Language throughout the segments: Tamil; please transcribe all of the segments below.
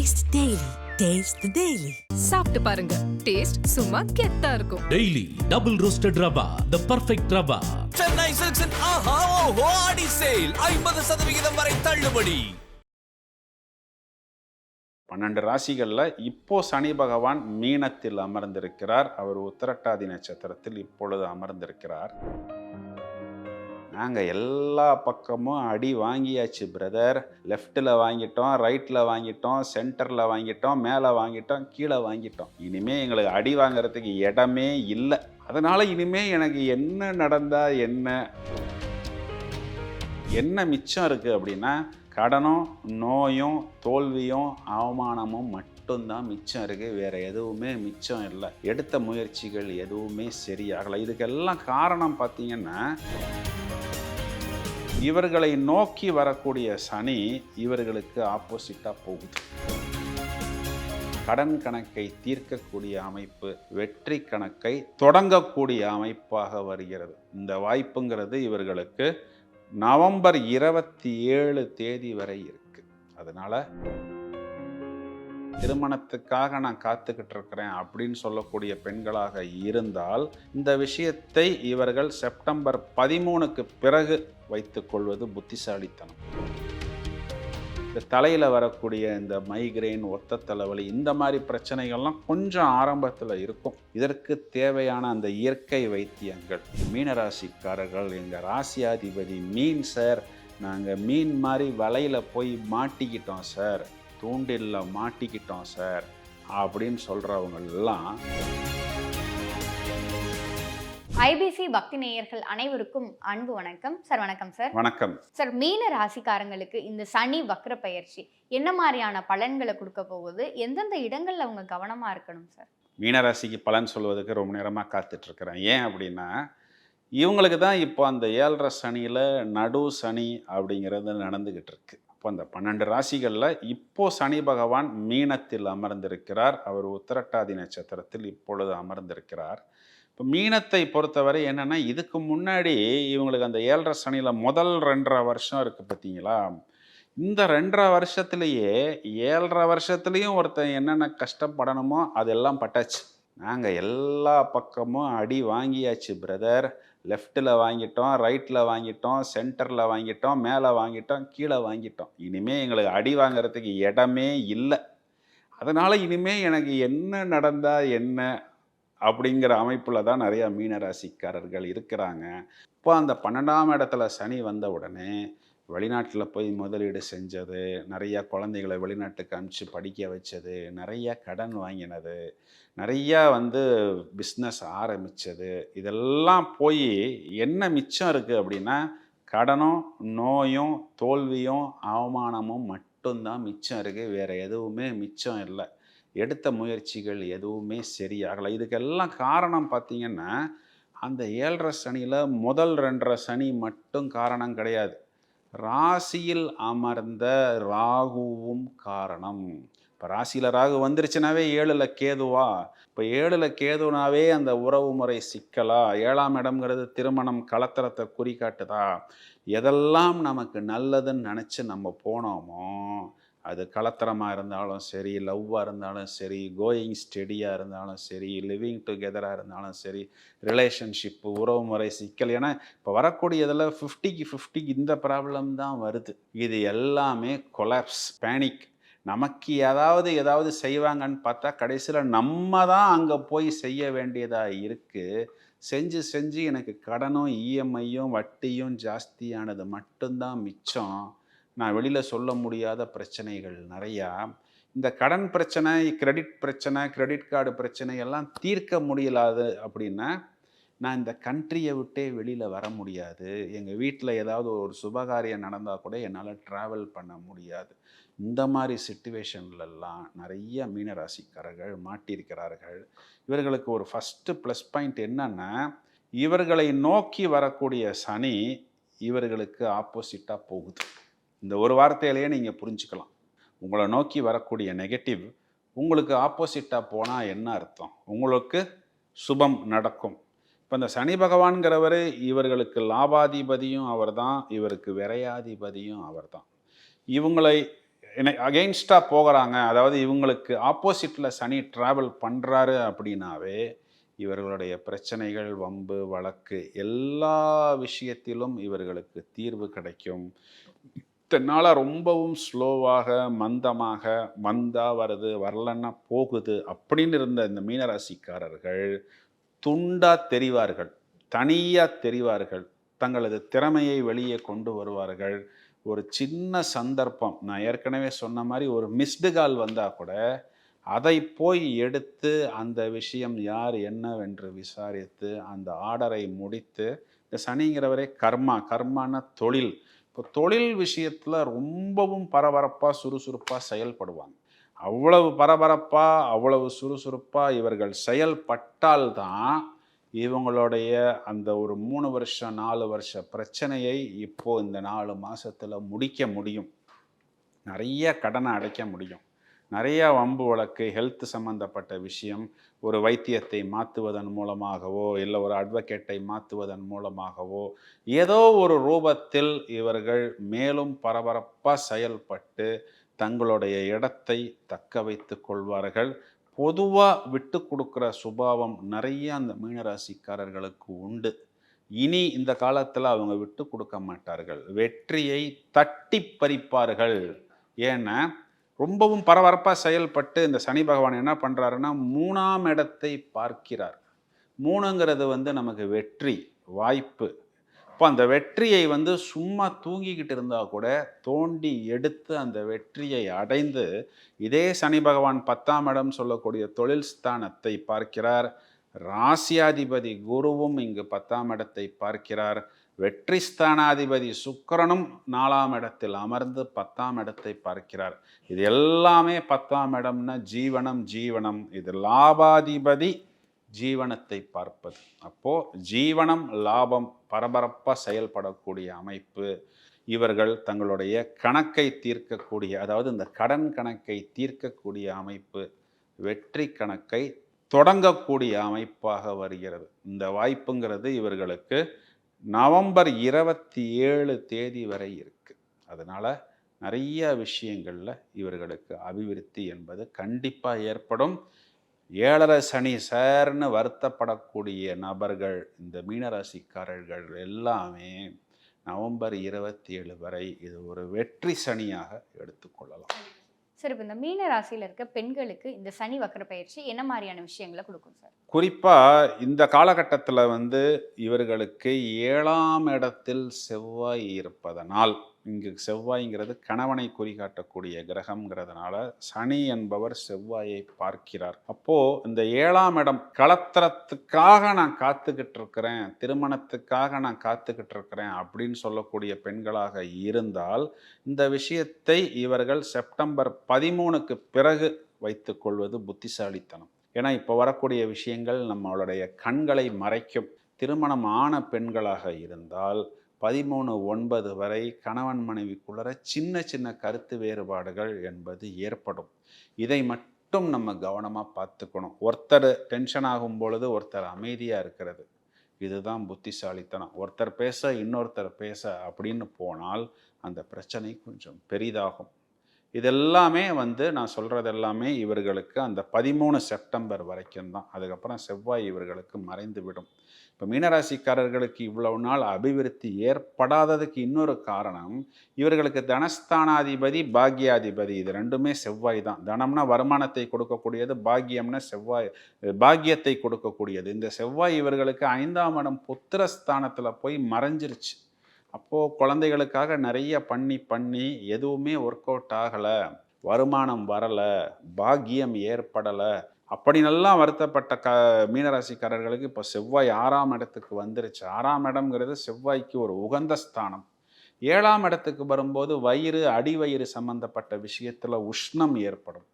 Taste Daily. Taste the Daily. சாப்பிட்டு பாருங்க. டேஸ்ட் சும்மா கெத்தா இருக்கும். Daily double roasted rava the perfect rava. Chennai சில்க்ஸின் ஆஹா ஓஹோ ஆடி சேல் ஐம்பது சதவிகிதம் வரை தள்ளுபடி. பன்னெண்டு ராசிகளில் இப்போ சனி பகவான் மீனத்தில் அமர்ந்திருக்கிறார். அவர் உத்திரட்டாதி நட்சத்திரத்தில் இப்பொழுது அமர்ந்திருக்கிறார். நாங்கள் எல்லா பக்கமும் அடி வாங்கியாச்சு பிரதர் லெஃப்ட்டில் வாங்கிட்டோம் ரைட்டில் வாங்கிட்டோம் சென்டரில் வாங்கிட்டோம் மேலே வாங்கிட்டோம் கீழே வாங்கிட்டோம். இனிமேல் எங்களுக்கு அடி வாங்குறதுக்கு இடமே இல்லை. அதனால் இனிமேல் எனக்கு என்ன நடந்தால் என்ன? என்ன மிச்சம் இருக்குது அப்படின்னா கடனும் நோயும் தோல்வியும் அவமானமும் மட்டும்தான் மிச்சம் இருக்குது வேற எதுவுமே மிச்சம் இல்லை. எடுத்த முயற்சிகள் எதுவுமே சரியாகலை. இதுக்கெல்லாம் காரணம் பார்த்தீங்கன்னா இவர்களை நோக்கி வரக்கூடிய சனி இவர்களுக்கு ஆப்போசிட்டாக போகுது. கடன் கணக்கை தீர்க்கக்கூடிய அமைப்பு வெற்றி கணக்கை தொடங்கக்கூடிய அமைப்பாக வருகிறது. இந்த வாய்ப்புங்கிறது இவர்களுக்கு நவம்பர் இருபத்தி ஏழு தேதி வரை இருக்கு. அதனால திருமணத்துக்காக நான் காத்துக்கிட்டு இருக்கிறேன் அப்படின்னு சொல்லக்கூடிய பெண்களாக இருந்தால் இந்த விஷயத்தை இவர்கள் செப்டம்பர் பதிமூணுக்கு பிறகு வைத்துக்கொள்வது புத்திசாலித்தனம். இந்த தலையில் வரக்கூடிய இந்த மைக்ரெயின் ஒத்த தலைவலி இந்த மாதிரி பிரச்சனைகள்லாம் கொஞ்சம் ஆரம்பத்தில் இருக்கும். இதற்கு தேவையான அந்த இயற்கை வைத்தியங்கள். மீனராசிக்காரர்கள் எங்கள் ராசியாதிபதி மீன் சார் நாங்கள் மீன் மாதிரி வலையில் போய் மாட்டிக்கிட்டோம் சார் தூண்டில்ல மாட்டிக்கிட்டோம் சார் அப்படின்னு சொல்கிறவங்கெல்லாம் ஐபிசி பக்தி நேயர்கள் அனைவருக்கும் அன்பு வணக்கம். சார் வணக்கம் சார். வணக்கம். சார் மீன ராசிக்காரங்களுக்கு இந்த சனி வக்ர பயிற்சி என்ன மாதிரியான பலன்களை கொடுக்க போகுது? எந்தெந்த இடங்கள்ல அவங்க கவனமா இருக்கணும் சார்? மீனராசிக்கு பலன் சொல்வதற்கு ரொம்ப நேரமாக காத்துட்ருக்கிறேன். ஏன் அப்படின்னா இவங்களுக்கு தான் இப்போ அந்த ஏழரை சனியில் நடு சனி அப்படிங்கிறது நடந்துக்கிட்டு இருக்கு இப்போ அந்த பன்னெண்டு ராசிகளில் இப்போ சனி பகவான் மீனத்தில் அமர்ந்திருக்கிறார். அவர் உத்திரட்டாதி நட்சத்திரத்தில் இப்பொழுது அமர்ந்திருக்கிறார். இப்போ மீனத்தை பொறுத்தவரை என்னென்னா இதுக்கு முன்னாடி இவங்களுக்கு அந்த ஏழரை சனியில் முதல் ரெண்டரை வருஷம் இருக்குது பார்த்தீங்களா? இந்த ரெண்டரை வருஷத்துலேயே ஏழரை வருஷத்துலேயும் ஒருத்தன் என்னென்ன கஷ்டப்படணுமோ அதெல்லாம் பட்டாச்சு. நாங்கள் எல்லா பக்கமும் அடி வாங்கியாச்சு பிரதர் லெஃப்ட்டில் வாங்கிட்டோம் ரைட்டில் வாங்கிட்டோம் சென்டரில் வாங்கிட்டோம் மேலே வாங்கிட்டோம் கீழே வாங்கிட்டோம். இனிமேல் எங்களுக்கு அடி வாங்குறதுக்கு இடமே இல்லை. அதனால் இனிமேல் எனக்கு என்ன நடந்தால் என்ன அப்படிங்கிற அமைப்பில் தான் நிறையா மீனராசிக்காரர்கள் இருக்கிறாங்க. இப்போ அந்த பன்னெண்டாம் இடத்துல சனி வந்த உடனே வெளிநாட்டில் போய் முதலீடு செஞ்சது நிறையா குழந்தைகளை வெளிநாட்டுக்கு அனுப்பிச்சு படிக்க வச்சது நிறையா கடன் வாங்கினது நிறையா வந்து பிஸ்னஸ் ஆரம்பித்தது இதெல்லாம் போய் என்ன மிச்சம் இருக்குது அப்படின்னா கடனும் நோயும் தோல்வியும் அவமானமும் மட்டும்தான் மிச்சம் இருக்குது வேறு எதுவுமே மிச்சம் இல்லை. எடுத்த முயற்சிகள் எதுவுமே சரியாகலை. இதுக்கெல்லாம் காரணம் பார்த்தீங்கன்னா அந்த ஏழரை சனியில் முதல் ரெண்டரை சனி மட்டும் காரணம் கிடையாது. ராசியில் அமர்ந்த ராகுவும் காரணம். இப்போ ராசியில் ராகு வந்துருச்சுனாவே ஏழில் கேதுவா? இப்போ ஏழில் கேதுனாவே அந்த உறவு முறை சிக்கலா? ஏழாம் இடம்ங்கிறது திருமணம் கலத்தரத்தை குறிக்காட்டுதா எதெல்லாம் நமக்கு நல்லதுன்னு நினச்சி நம்ம போனோமோ அது கலத்தரமாக இருந்தாலும் சரி லவ்வாக இருந்தாலும் சரி கோயிங் ஸ்டெடியாக இருந்தாலும் சரி லிவிங் டுகெதராக இருந்தாலும் சரி ரிலேஷன்ஷிப்பு உறவு முறை சிக்கல். ஏன்னா இப்போ வரக்கூடியதில் ஃபிஃப்டிக்கு ஃபிஃப்டிக்கு இந்த ப்ராப்ளம் தான் வருது. இது எல்லாமே கொலாப்ஸ் பேனிக் நமக்கு ஏதாவது ஏதாவது செய்வாங்கன்னு பார்த்தா கடைசியில் நம்ம தான் அங்கே போய் செய்ய வேண்டியதாக இருக்குது செஞ்சு செஞ்சு எனக்கு கடனும் இஎம்ஐயும் வட்டியும் ஜாஸ்தியானது மட்டும்தான் மிச்சம். நான் வெளியில் சொல்ல முடியாத பிரச்சனைகள் நிறையா. இந்த கடன் பிரச்சனை கிரெடிட் பிரச்சனை கிரெடிட் கார்டு பிரச்சனை எல்லாம் தீர்க்க முடியலாது அப்படின்னா நான் இந்த கண்ட்ரியை விட்டே வெளியில் வர முடியாது. எங்கள் வீட்டில் ஏதாவது ஒரு சுபகாரியம் நடந்தால் கூட என்னால் ட்ராவல் பண்ண முடியாது. இந்த மாதிரி சுச்சுவேஷன்லலாம் நிறைய மீனராசிக்காரர்கள் மாட்டியிருக்கிறார்கள். இவர்களுக்கு ஒரு ஃபஸ்ட்டு ப்ளஸ் பாயிண்ட் என்னென்னா இவர்களை நோக்கி வரக்கூடிய சனி இவர்களுக்கு ஆப்போசிட்டாக போகுது. இந்த ஒரு வார்த்தையிலேயே நீங்கள் புரிஞ்சுக்கலாம். உங்களை நோக்கி வரக்கூடிய நெகட்டிவ் உங்களுக்கு ஆப்போசிட்டாக போனால் என்ன அர்த்தம்? உங்களுக்கு சுபம் நடக்கும். இப்போ இந்த சனி பகவான்கிறவர் இவர்களுக்கு லாபாதிபதியும் அவர் தான் இவருக்கு விரையாதிபதியும் அவர் தான் இவங்களை அகெயின்ஸ்டாக போகிறாங்க அதாவது இவங்களுக்கு ஆப்போசிட்டில் சனி ட்ராவல் பண்ணுறாரு அப்படின்னாவே இவர்களுடைய பிரச்சனைகள் வம்பு வழக்கு எல்லா விஷயத்திலும் இவர்களுக்கு தீர்வு கிடைக்கும். இத்தனால ரொம்பவும் ஸ்லோவாக மந்தமாக வந்தா வருது வரலன்னா போகுது அப்படின்னு இருந்த இந்த மீனராசிக்காரர்கள் துண்டா தெரிவார்கள் தனியா தெரிவார்கள் தங்களது திறமையை வெளியே கொண்டு வருவார்கள். ஒரு சின்ன சந்தர்ப்பம் நான் ஏற்கனவே சொன்ன மாதிரி ஒரு மிஸ்டு கால் வந்தால் கூட அதை போய் எடுத்து அந்த விஷயம் யார் என்னவென்று விசாரித்து அந்த ஆர்டரை முடித்து இந்த சனிங்கிறவரே கர்மா கர்மான தொழில் இப்போ தொழில் விஷயத்தில் ரொம்பவும் பரபரப்பாக சுறுசுறுப்பாக செயல்படுவாங்க. அவ்வளவு பரபரப்பாக அவ்வளவு சுறுசுறுப்பாக இவர்கள் செயல்பட்டால்தான் இவங்களுடைய அந்த ஒரு மூணு வருஷம் நாலு வருஷ பிரச்சனையை இப்போ இந்த நாலு மாதத்தில் முடிக்க முடியும். நிறைய கடனை அடைக்க முடியும். நிறையா வம்பு வழக்கு ஹெல்த் சம்பந்தப்பட்ட விஷயம் ஒரு வைத்தியத்தை மாற்றுவதன் மூலமாகவோ இல்லை ஒரு அட்வொகேட்டை மாற்றுவதன் மூலமாகவோ ஏதோ ஒரு ரூபத்தில் இவர்கள் மேலும் பரபரப்பாக செயல்பட்டு தங்களுடைய இடத்தை தக்க வைத்து கொள்வார்கள். பொதுவாக விட்டு கொடுக்குற சுபாவம் நிறைய அந்த மீனராசிக்காரர்களுக்கு உண்டு. இனி இந்த காலத்தில் அவங்க விட்டு கொடுக்க மாட்டார்கள். வெற்றியை தட்டி பறிப்பார்கள். ஏன்னா ரொம்பவும் பரபரப்பாக செயல்பட்டு இந்த சனி பகவான் என்ன பண்ணுறாருன்னா மூணாம் இடத்தை பார்க்கிறார். மூணுங்கிறது வந்து நமக்கு வெற்றி வாய்ப்பு. இப்போ அந்த வெற்றியை வந்து சும்மா தூங்கிக்கிட்டு இருந்தால் கூட தோண்டி எடுத்து அந்த வெற்றியை அடைந்து இதே சனி பகவான் பத்தாம் இடம் சொல்லக்கூடிய தொழில் ஸ்தானத்தை பார்க்கிறார். ராசியாதிபதி குருவும் இங்கு பத்தாம் இடத்தை பார்க்கிறார். வெற்றி ஸ்தானாதிபதி சுக்கிரனும் நாலாம் இடத்தில் அமர்ந்து பத்தாம் இடத்தை பார்க்கிறார். இது எல்லாமே பத்தாம் இடம்னா ஜீவனம் ஜீவனம். இது லாபாதிபதி ஜீவனத்தை பார்ப்பது. அப்போ ஜீவனம் லாபம் பரபரப்பாக செயல்படக்கூடிய அமைப்பு. இவர்கள் தங்களுடைய கணக்கை தீர்க்கக்கூடிய அதாவது இந்த கடன் கணக்கை தீர்க்கக்கூடிய அமைப்பு வெற்றி கணக்கை தொடங்கக்கூடிய அமைப்பாக வருகிறது. இந்த வாய்ப்புங்கிறது இவர்களுக்கு நவம்பர் இருபத்தி ஏழு தேதி வரை இருக்குது அதனால் நிறைய விஷயங்களில் இவர்களுக்கு அபிவிருத்தி என்பது கண்டிப்பாக ஏற்படும். ஏழரை சனி சேர்னு வருத்தப்படக்கூடிய நபர்கள் இந்த மீனராசிக்காரர்கள் எல்லாமே நவம்பர் இருபத்தி ஏழு வரை இது ஒரு வெற்றி சனியாக எடுத்துக்கொள்ளலாம். சார் இப்போ இந்த மீன ராசியில் இருக்க பெண்களுக்கு இந்த சனி வக்கர பயிற்சி என்ன மாதிரியான விஷயங்களை கொடுக்கும் சார்? குறிப்பாக இந்த காலகட்டத்தில் வந்து இவர்களுக்கு ஏழாம் இடத்தில் செவ்வாய் இருப்பதனால் இங்கு செவ்வாய்ங்கிறது கணவனை குறிகாட்டக்கூடிய கிரகம்ங்கிறதுனால சனி என்பவர் செவ்வாயை பார்க்கிறார். அப்போ இந்த ஏழாம் இடம் கலத்திரத்துக்காக நான் காத்துக்கிட்டு இருக்கிறேன் திருமணத்துக்காக நான் காத்துக்கிட்டு இருக்கிறேன் அப்படின்னு சொல்லக்கூடிய பெண்களாக இருந்தால் இந்த விஷயத்தை இவர்கள் செப்டம்பர் பதிமூணுக்கு பிறகு வைத்துக்கொள்வது புத்திசாலித்தனம். ஏன்னா இப்போ வரக்கூடிய விஷயங்கள் நம்மளுடைய கண்களை மறைக்கும். திருமணம் ஆன பெண்களாக இருந்தால் பதிமூணு ஒன்பது வரை கணவன் மனைவிக்குள்ளற சின்ன சின்ன கருத்து வேறுபாடுகள் என்பது ஏற்படும். இதை மட்டும் நம்ம கவனமாக பார்த்துக்கணும். ஒருத்தர் டென்ஷன் ஆகும் பொழுது ஒருத்தர் அமைதியாக இருக்கிறது. இதுதான் புத்திசாலித்தனம். ஒருத்தர் பேச இன்னொருத்தர் பேச அப்படின்னு போனால் அந்த பிரச்சனை கொஞ்சம் பெரிதாகும். இதெல்லாமே வந்து நான் சொல்கிறது எல்லாமே இவர்களுக்கு அந்த பதிமூணு செப்டம்பர் வரைக்கும் தான். அதுக்கப்புறம் செவ்வாய் இவர்களுக்கு மறைந்து விடும். இப்போ மீனராசிக்காரர்களுக்கு இவ்வளவு நாள் அபிவிருத்தி ஏற்படாததுக்கு இன்னொரு காரணம் இவர்களுக்கு தனஸ்தானாதிபதி பாக்யாதிபதி இது ரெண்டுமே செவ்வாய் தான். தனம்னா வருமானத்தை கொடுக்கக்கூடியது பாக்கியம்னா செவ்வாய் பாக்கியத்தை கொடுக்கக்கூடியது. இந்த செவ்வாய் இவர்களுக்கு ஐந்தாம் இடம் புத்திரஸ்தானத்தில் போய் மறைஞ்சிருச்சு. அப்போது குழந்தைகளுக்காக நிறைய பண்ணி பண்ணி எதுவுமே ஒர்க் அவுட் ஆகலை. வருமானம் வரலை. பாக்கியம் ஏற்படலை. அப்படினெல்லாம் வருத்தப்பட்ட க மீனராசிக்காரர்களுக்கு இப்போ செவ்வாய் ஆறாம் இடத்துக்கு வந்துருச்சு. ஆறாம் இடம்ங்கிறது செவ்வாய்க்கு ஒரு உகந்த ஸ்தானம். ஏழாம் இடத்துக்கு வரும்போது வயிறு அடிவயிறு சம்பந்தப்பட்ட விஷயத்தில் உஷ்ணம் ஏற்படும்.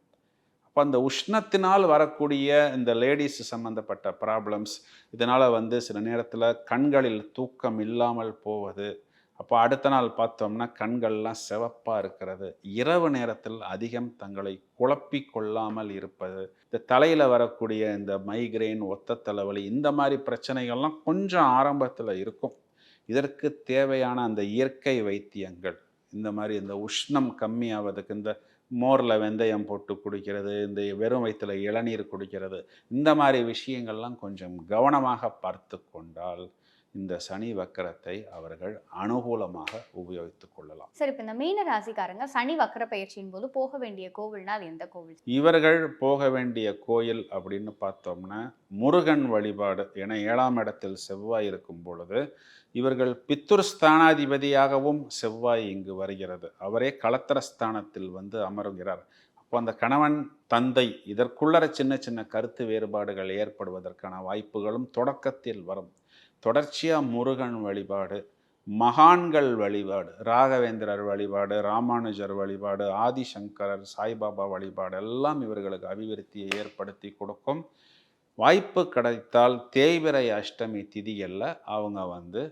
அப்போ அந்த உஷ்ணத்தினால் வரக்கூடிய இந்த லேடிஸ் சம்மந்தப்பட்ட ப்ராப்ளம்ஸ் இதனால் வந்து சில நேரத்தில் கண்களில் தூக்கம் இல்லாமல் போவது அப்போ அடுத்த நாள் பார்த்தோம்னா கண்கள்லாம் சிவப்பாக இருக்கிறது. இரவு நேரத்தில் அதிகம் தங்களை குழப்பி கொள்ளாமல் இருப்பது. இந்த தலையில் வரக்கூடிய இந்த மைக்ரெயின் ஒத்த தலைவலி இந்த மாதிரி பிரச்சனைகள்லாம் கொஞ்சம் ஆரம்பத்தில் இருக்கும். இதற்கு தேவையான அந்த இயற்கை வைத்தியங்கள் இந்த மாதிரி இந்த உஷ்ணம் கம்மியாவதுக்கு இந்த மோரில் வெந்தயம் போட்டு குடிக்கிறது இந்த வெறும் வயிற்றுல இளநீர் குடிக்கிறது இந்த மாதிரி விஷயங்கள்லாம் கொஞ்சம் கவனமாக பார்த்து கொண்டால் இந்த சனி வக்கரத்தை அவர்கள் அனுகூலமாக உபயோகித்துக் கொள்ளலாம். சார் இப்போ இந்த மீன ராசிக்காரங்க சனி வக்ர பயிற்சியின் போது போக வேண்டிய கோவில்னா அது எந்த கோவில்? இவர்கள் போக வேண்டிய கோயில் அப்படின்னு பார்த்தோம்னா முருகன் வழிபாடு என ஏழாம் இடத்தில் செவ்வாய் இருக்கும் பொழுது இவர்கள் பித்துர் ஸ்தானாதிபதியாகவும் செவ்வாய் இங்கு வருகிறது. அவரே களத்திர ஸ்தானத்தில் வந்து அமருகிறார். அப்போ அந்த கணவன் தந்தை இதற்குள்ளர சின்ன சின்ன கருத்து வேறுபாடுகள் ஏற்படுவதற்கான வாய்ப்புகளும் தொடக்கத்தில் வரும். தொடர்ச்சியாக முருகன் வழிபாடு மகான்கள் வழிபாடு ராகவேந்திரர் வழிபாடு ராமானுஜர் வழிபாடு ஆதிசங்கரர் சாய்பாபா வழிபாடு எல்லாம் இவர்களுக்கு அபிவிருத்தியை ஏற்படுத்தி கொடுக்கும். வாய்ப்பு கிடைத்தால் தேய்பிரை அஷ்டமி திதிகளில் அவங்க வந்து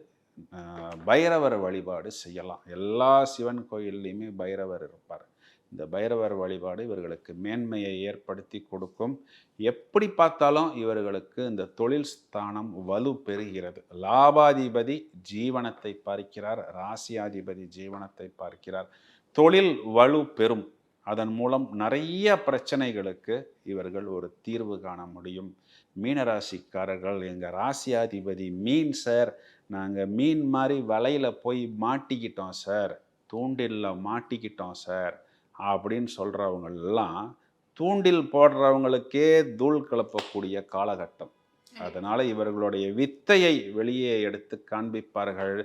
பைரவர் வழிபாடு செய்யலாம். எல்லா சிவன் கோயில்லையுமே பைரவர் இருப்பார். இந்த பைரவர் வழிபாடு இவர்களுக்கு மேன்மையை ஏற்படுத்தி கொடுக்கும். எப்படி பார்த்தாலும் இவர்களுக்கு இந்த தொழில் ஸ்தானம் வலு பெறுகிறது. லாபாதிபதி ஜீவனத்தை பார்க்கிறார் ராசியாதிபதி ஜீவனத்தை பார்க்கிறார். தொழில் வலு பெறும். அதன் மூலம் நிறைய பிரச்சனைகளுக்கு இவர்கள் ஒரு தீர்வு காண முடியும். மீனராசிக்காரர்கள் எங்கள் ராசியாதிபதி மீன் சார் நாங்கள் மீன் மாதிரி வலையில் போய் மாட்டிக்கிட்டோம் சார். தூண்டில்ல மாட்டிக்கிட்டோம் சார். அப்படின்னு சொல்கிறவங்கெல்லாம் தூண்டில் போடுறவங்களுக்கே தூள் கிளப்பக்கூடிய காலகட்டம். அதனால் இவர்களுடைய வித்தையை வெளியே எடுத்து காண்பிப்பார்கள்.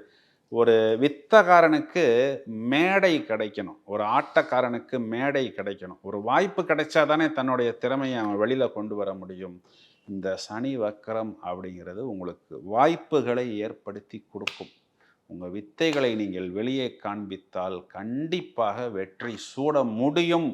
ஒரு வித்தகாரனுக்கு மேடை கிடைக்கணும். ஒரு ஆட்டக்காரனுக்கு மேடை கிடைக்கணும். ஒரு வாய்ப்பு கிடைச்சா தானே தன்னுடைய திறமையை அவன் வெளியில் கொண்டு வர முடியும். இந்த சனி வக்கரம் அப்படிங்கிறது உங்களுக்கு வாய்ப்புகளை ஏற்படுத்தி கொடுக்கும். உங்கள் வித்தைகளை நீங்கள் வெளியே காண்பித்தால் கண்டிப்பாக வெற்றி சூட முடியும்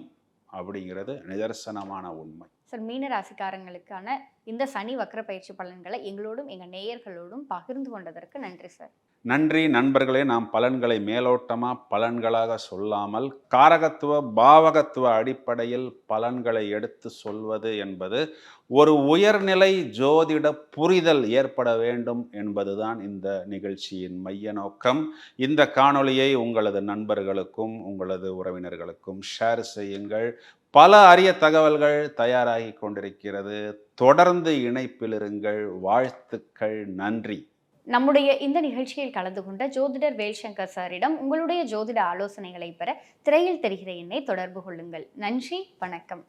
அப்படிங்கிறது நிதர்சனமான உண்மை. சார் மீன ராசிக்காரங்களுக்கான இந்த சனி வக்ர பயிற்சி பலன்களை எங்களோடும் எங்கள் நேயர்களோடும் பகிர்ந்து கொண்டதற்கு நன்றி சார். நன்றி நண்பர்களே நாம் பலன்களை மேலோட்டமாக பலன்களாக சொல்லாமல் காரகத்துவ பாவகத்துவ அடிப்படையில் பலன்களை எடுத்து சொல்வது என்பது ஒரு உயர்நிலை ஜோதிட புரிதல் ஏற்பட வேண்டும் என்பதுதான் இந்த நிகழ்ச்சியின் மைய நோக்கம். இந்த காணொளியை உங்களது நண்பர்களுக்கும் உங்களது உறவினர்களுக்கும் ஷேர் செய்யுங்கள். பல அரிய தகவல்கள் தயாராகி கொண்டிருக்கிறது. தொடர்ந்து இணைப்பிலிருங்கள் வாழ்த்துக்கள். நன்றி. நம்முடைய இந்த நிகழ்ச்சியில் கலந்து கொண்ட ஜோதிடர் வேல்சங்கர் சாரிடம் உங்களுடைய ஜோதிட ஆலோசனைகளை பெற திரையில் தெரிகிற எண்ணை தொடர்பு கொள்ளுங்கள் நன்றி வணக்கம்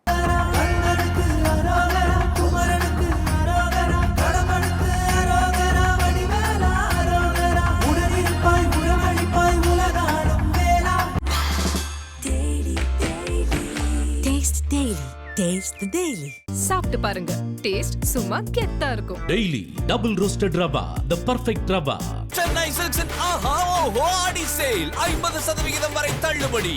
Taste the Daily. சாப்பிட்டு பாருங்க. டேஸ்ட் சும்மா கெத்தா இருக்கும். Daily double roasted rava the perfect rava. Chennai சில்க்ஸின் ஆஹா ஓஹோ ஆடி சேல் ஐம்பது சதவிகிதம் வரை தள்ளுபடி.